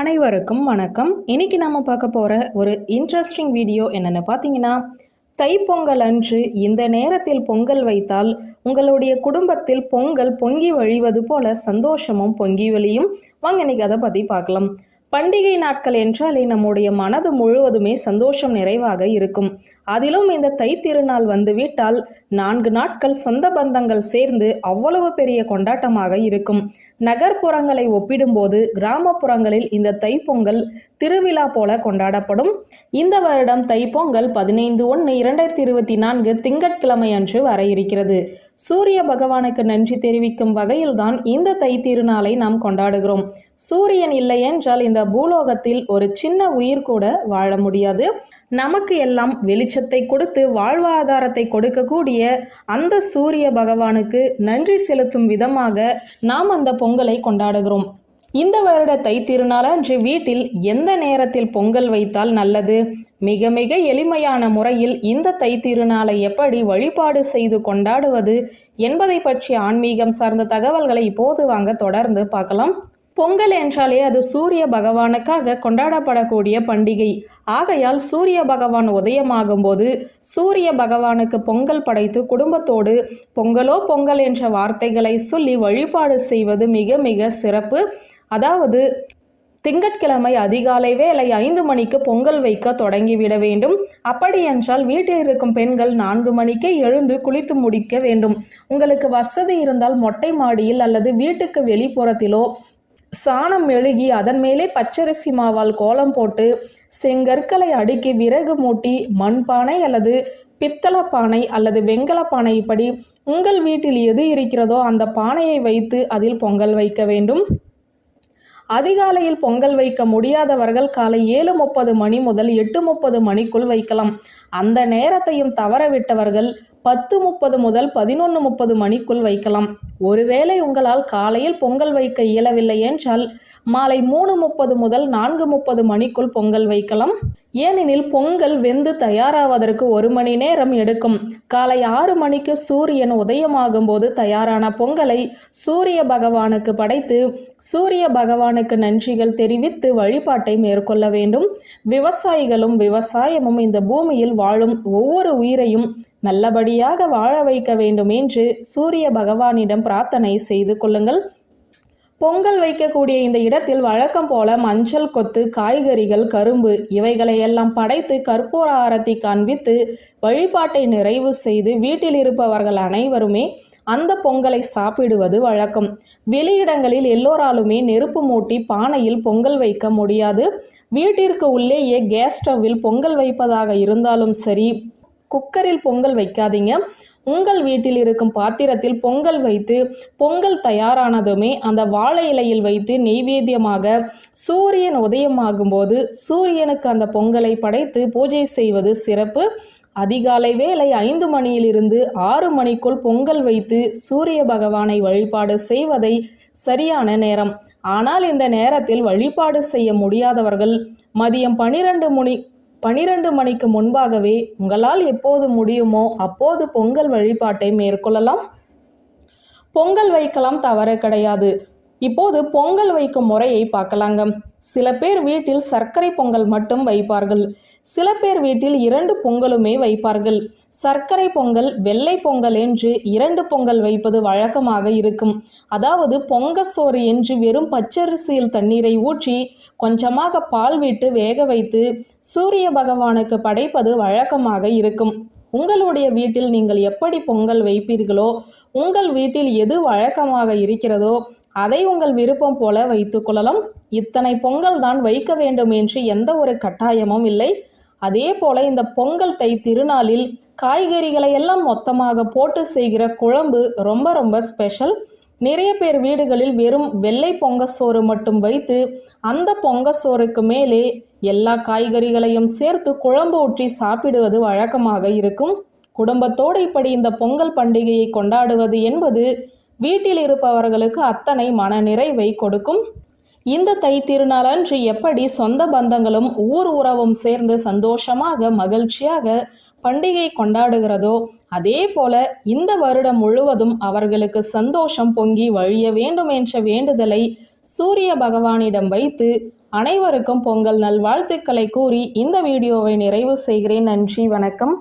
அனைவருக்கும் வணக்கம். இன்னைக்கு நம்ம பார்க்க போகிற ஒரு இன்ட்ரெஸ்டிங் வீடியோ என்னென்னு பார்த்தீங்கன்னா தைப்பொங்கல் அன்று இந்த நேரத்தில் பொங்கல் வைத்தால் உங்களுடைய குடும்பத்தில் பொங்கல் பொங்கி வழிவது போல சந்தோஷமும் பொங்கி வழியும். வாங்க இன்னைக்கு அதை பற்றி பார்க்கலாம். பண்டிகை நாட்கள் என்றாலே நம்முடைய மனது முழுவதுமே சந்தோஷம் நிறைவாக இருக்கும். அதிலும் இந்த தை திருநாள் வந்துவிட்டால் நான்கு நாட்கள் சொந்த பந்தங்கள் சேர்ந்து அவ்வளவு பெரிய கொண்டாட்டமாக இருக்கும். நகர்ப்புறங்களை ஒப்பிடும்போது கிராமப்புறங்களில் இந்த தைப்பொங்கல் திருவிழா போல கொண்டாடப்படும். இந்த வருடம் தைப்பொங்கல் பதினைந்து ஒன்று இரண்டாயிரத்தி இருபத்தி நான்கு திங்கட்கிழமை அன்று வர இருக்கிறது. சூரிய பகவானுக்கு நன்றி தெரிவிக்கும் வகையில்தான் இந்த தை திருநாளை நாம் கொண்டாடுகிறோம். சூரியன் இல்லை என்றால் இந்த பூலோகத்தில் ஒரு சின்ன உயிர் கூட வாழ முடியாது. நமக்கு எல்லாம் வெளிச்சத்தை கொடுத்து வாழ்வாதாரத்தை கொடுக்கக்கூடிய அந்த சூரிய பகவானுக்கு நன்றி செலுத்தும் விதமாக நாம் அந்த பொங்கலை கொண்டாடுகிறோம். இந்த வருட தை திருநாளன்று வீட்டில் எந்த நேரத்தில் பொங்கல் வைத்தால் நல்லது? மிக மிக எளிமையான முறையில் இந்த தை திருநாளை எப்படி வழிபாடு செய்து கொண்டாடுவது என்பதை பற்றி ஆன்மீகம் சார்ந்த தகவல்களை இப்போது வாங்க தொடர்ந்து பார்க்கலாம். பொங்கல் என்றாலே அது சூரிய பகவானுக்காக கொண்டாடப்படக்கூடிய பண்டிகை. ஆகையால் சூரிய பகவான் உதயமாகும் போது சூரிய பகவானுக்கு பொங்கல் படைத்து குடும்பத்தோடு பொங்கலோ பொங்கல் என்ற வார்த்தைகளை சொல்லி வழிபாடு செய்வது மிக மிக சிறப்பு. அதாவது திங்கட்கிழமை அதிகாலை வேலை ஐந்து மணிக்கு பொங்கல் வைக்க தொடங்கிவிட வேண்டும். அப்படியென்றால் வீட்டில் இருக்கும் பெண்கள் நான்கு மணிக்கே எழுந்து குளித்து முடிக்க வேண்டும். உங்களுக்கு வசதி இருந்தால் மொட்டை மாடியில் அல்லது வீட்டுக்கு வெளிப்புறத்திலோ சாணம் மெழுகி அதன் மேலே பச்சரிசி மாவால் கோலம் போட்டு செங்கற்களை அடுக்கி விறகு மூட்டி மண்பானை அல்லது பித்தள பானை அல்லது வெங்கல பானை இப்படி உங்கள் வீட்டில் எது இருக்கிறதோ அந்த பானையை வைத்து அதில் பொங்கல் வைக்க வேண்டும். அதிகாலையில் பொங்கல் வைக்க முடியாதவர்கள் காலை ஏழு முப்பது மணி முதல் எட்டு முப்பது மணிக்குள் வைக்கலாம். அந்த நேரத்தையும் தவறவிட்டவர்கள் பத்து முப்பது முதல் பதினொன்று முப்பது மணிக்குள் வைக்கலாம். ஒருவேளை உங்களால் காலையில் பொங்கல் வைக்க இயலவில்லை என்றால் மாலை மூணு முப்பது முதல் நான்கு முப்பது மணிக்குள் பொங்கல் வைக்கலாம். ஏனெனில் பொங்கல் வெந்து தயாராவதற்கு ஒரு மணி நேரம் எடுக்கும். காலை ஆறு மணிக்கு சூரியன் உதயமாகும் போது தயாரான பொங்கலை சூரிய பகவானுக்கு படைத்து சூரிய பகவானுக்கு நன்றிகள் தெரிவித்து வழிபாட்டை மேற்கொள்ள வேண்டும். விவசாயிகளும் விவசாயமும் இந்த பூமியில் வாழும் ஒவ்வொரு உயிரையும் நல்லபடியாக வாழ வைக்க வேண்டும் என்று சூரிய பகவானிடம் பிரார்த்தனை செய்து கொள்ளுங்கள். பொங்கல் வைக்கக்கூடிய இந்த இடத்தில் வழக்கம் போல மஞ்சள் கொத்து காய்கறிகள் கரும்பு இவைகளை எல்லாம் படைத்து கற்பூர ஆரத்தி காண்பித்து வழிபாட்டை நிறைவு செய்து வீட்டில் இருப்பவர்கள் அனைவருமே அந்த பொங்கலை சாப்பிடுவது வழக்கம். வெளியிடங்களில் எல்லோராலுமே நெருப்பு மூட்டி பானையில் பொங்கல் வைக்க முடியாது. வீட்டிற்கு உள்ளேயே கேஸ் ஸ்டவ்வில் பொங்கல் வைப்பதாக இருந்தாலும் சரி குக்கரில் பொங்கல் வைக்காதீங்க. உங்கள் வீட்டில் இருக்கும் பாத்திரத்தில் பொங்கல் வைத்து பொங்கல் தயாரானதுமே அந்த வாழை இலையில் வைத்து நெய்வேத்தியமாக சூரியன் உதயமாகும் போது சூரியனுக்கு அந்த பொங்கலை படைத்து பூஜை செய்வது சிறப்பு. அதிகாலை வேலை ஐந்து மணியிலிருந்து ஆறு மணிக்குள் பொங்கல் வைத்து சூரிய பகவானை வழிபாடு செய்வதை சரியான நேரம். ஆனால் இந்த நேரத்தில் வழிபாடு செய்ய முடியாதவர்கள் மதியம் பனிரெண்டு மணி பனிரெண்டு மணிக்கு முன்பாகவே உங்களால் எப்போது முடியுமோ அப்போது பொங்கல் வழிபாட்டை மேற்கொள்ளலாம். பொங்கல் வைக்கலாம் தவறு கிடையாது. இப்போது பொங்கல் வைக்கும் முறையை பார்க்கலாங்க. சில பேர் வீட்டில் சர்க்கரை பொங்கல் மட்டும் வைப்பார்கள். சில பேர் வீட்டில் இரண்டு பொங்கலுமே வைப்பார்கள். சர்க்கரை பொங்கல் வெள்ளை பொங்கல் என்று இரண்டு பொங்கல் வைப்பது வழக்கமாக இருக்கும். அதாவது பொங்க சோறு என்று வெறும் பச்சரிசியில் தண்ணீரை ஊற்றி கொஞ்சமாக பால் விட்டு வேக வைத்து சூரிய பகவானுக்கு படைப்பது வழக்கமாக இருக்கும். உங்களுடைய வீட்டில் நீங்கள் எப்படி பொங்கல் வைப்பீர்களோ உங்கள் வீட்டில் எது வழக்கமாக இருக்கிறதோ அதை உங்கள் விருப்பம் போல வைத்துக்கொள்ளலாம் இத்தனை பொங்கல் தான் வைக்க வேண்டும் என்று எந்த ஒரு கட்டாயமும் இல்லை. அதே போல இந்த பொங்கல் தை திருநாளில் காய்கறிகளை எல்லாம் மொத்தமாக போட்டு செய்கிற குழம்பு ரொம்ப ரொம்ப ஸ்பெஷல். நிறைய பேர் வீடுகளில் வெறும் வெள்ளை பொங்க சோறு மட்டும் வைத்து அந்த பொங்க சோறுக்கு மேலே எல்லா காய்கறிகளையும் சேர்த்து குழம்பு ஊற்றி சாப்பிடுவது வழக்கமாக இருக்கும். குடும்பத்தோடு இப்படி இந்த பொங்கல் பண்டிகையை கொண்டாடுவது என்பது வீட்டில் இருப்பவர்களுக்கு அத்தனை மன நிறைவை கொடுக்கும். இந்த தை திருநாளன்று எப்படி சொந்த பந்தங்களும் ஊர் உறவும் சேர்ந்து சந்தோஷமாக மகிழ்ச்சியாக பண்டிகை கொண்டாடுகிறதோ அதே போல இந்த வருடம் முழுவதும் அவர்களுக்கு சந்தோஷம் பொங்கி வழிய வேண்டும் என்ற வேண்டுதலை சூரிய பகவானிடம் வைத்து அனைவருக்கும் பொங்கல் நல்வாழ்த்துக்களை கூறி இந்த வீடியோவை நிறைவு செய்கிறேன். நன்றி வணக்கம்.